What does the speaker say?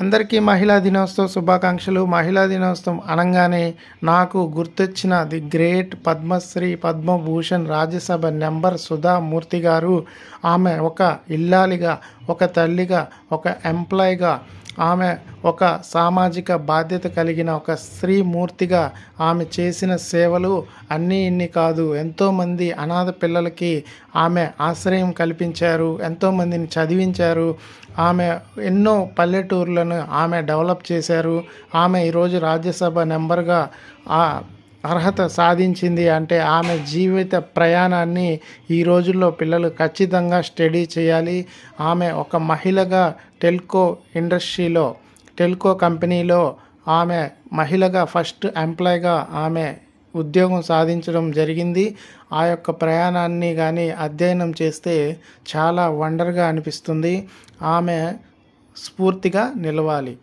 అందరికీ మహిళా దినోత్సవ శుభాకాంక్షలు. మహిళా దినోత్సవం అనగానే నాకు గుర్తొచ్చిన the great Padma Shri Padma Bhushan Rajya Sabha member Sudha Murty garu. ఆమె ఒక ఇల్లాలిగా ఒక తల్లిగా ఒక ఎంప్లాయ్గా ఆమె ఒక సామాజిక బాధ్యత కలిగిన ఒక స్త్రీ మూర్తిగా ఆమె చేసిన సేవలు అన్నీ ఇన్ని కాదు. ఎంతోమంది అనాథ పిల్లలకి ఆమె ఆశ్రయం కల్పించారు. ఎంతోమందిని చదివించారు. ఆమె ఎన్నో పల్లెటూర్లను ఆమె డెవలప్ చేశారు. ఆమె ఈరోజు రాజ్యసభ నెంబర్గా ఆ అర్హత సాధించింది అంటే ఆమె జీవిత ప్రయాణాన్ని ఈ రోజుల్లో పిల్లలు ఖచ్చితంగా స్టడీ చేయాలి. ఆమె ఒక మహిళగా టెల్కో ఇండస్ట్రీలో టెల్కో కంపెనీలో ఆమె మహిళగా ఫస్ట్ ఎంప్లాయ్గా ఆమె ఉద్యోగం సాధించడం జరిగింది. ఆ యొక్క ప్రయాణాన్ని కానీ అధ్యయనం చేస్తే చాలా వండర్గా అనిపిస్తుంది. ఆమె స్ఫూర్తిగా నిలవాలి.